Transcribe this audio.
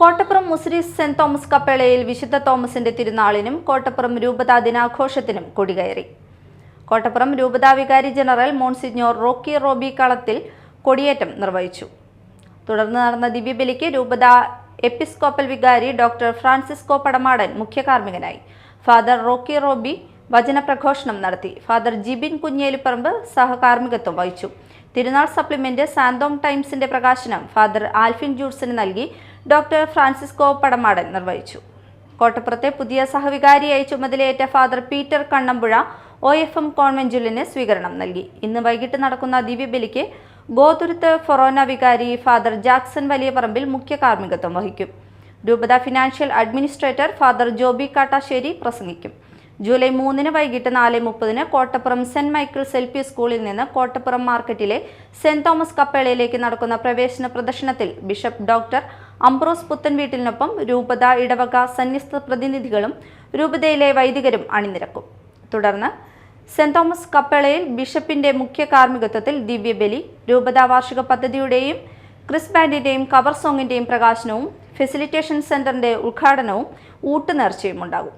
Kottappuram Muziris saint Thomas കപ്പേളയിൽ വിശുദ്ധ തോമസിന്റെ തിരുനാളിനും കോട്ടപ്പുറം രൂപതാ ദിനാഘോഷത്തിനും കൊടികയറി. കോട്ടപ്പുറം രൂപതാ വികാരി ജനറൽ മോൺസിഞ്ഞോർ റോക്കി റോബി കളത്തിൽ കൊടിയേറ്റം നിർവഹിച്ചു. തുടർന്ന് നടന്ന ദിവ്യബലിക്ക് രൂപതാ എപ്പിസ്കോപ്പൽ വികാരി ഡോക്ടർ ഫ്രാൻസിസ്കോ പടമാടൻ മുഖ്യ കാർമ്മികനായി. ഫാദർ റോക്കി റോബി വചനപ്രഘോഷണം നടത്തി. ഫാദർ ജിബിൻ കുഞ്ഞേലിപ്പറമ്പ് സഹകാർമ്മികത്വം വഹിച്ചു. തിരുനാൾ സപ്ലിമെന്റ് സാന്തോം ടൈംസിന്റെ പ്രകാശനം ഫാദർ ആൽഫിൻ ജൂഡ്സിന് നൽകി ഡോക്ടർ ഫ്രാൻസിസ്കോ പടമാടൻ നിർവഹിച്ചു. കോട്ടപ്പുറത്തെ പുതിയ സഹവികാരിയായി ചുമതലയേറ്റ father Peter Kannampuzha O F M കോൺവെഞ്ചുലിന് സ്വീകരണം നൽകി. ഇന്ന് വൈകിട്ട് നടക്കുന്ന ദിവ്യബലിക്ക് ഗോതുരുത്ത് ഫൊറോന വികാരി ഫാദർ ജാക്സൺ വലിയ പറമ്പിൽ മുഖ്യ കാർമ്മികത്വം വഹിക്കും. രൂപത financial administrator father Joby Kattassery പ്രസംഗിക്കും. ജൂലൈ മൂന്നിന് വൈകിട്ട് നാല് മുപ്പതിന് Kottappuram saint Michael's L P സ്കൂളിൽ നിന്ന് കോട്ടപ്പുറം മാർക്കറ്റിലെ സെന്റ് തോമസ് കപ്പേളയിലേക്ക് നടക്കുന്ന പ്രവേശന പ്രദർശനത്തിൽ ബിഷപ്പ് ഡോക്ടർ അംബ്രോസ് പുത്തൻ വീട്ടിനൊപ്പം രൂപത ഇടവക സന്യസ്ത പ്രതിനിധികളും രൂപതയിലെ വൈദികരും അണിനിരക്കും. തുടർന്ന് സെന്റ് തോമസ് കപ്പേളയിൽ ബിഷപ്പിന്റെ മുഖ്യ കാർമ്മികത്വത്തിൽ ദിവ്യബലി രൂപത വാർഷിക പദ്ധതിയുടെയും ക്രിസ് ബാൻഡിന്റെയും കവർ സോങ്ങിന്റെയും പ്രകാശനവും ഫെസിലിറ്റേഷൻ സെന്ററിന്റെ ഉദ്ഘാടനവും ഊട്ടുനേർച്ചയും ഉണ്ടാകും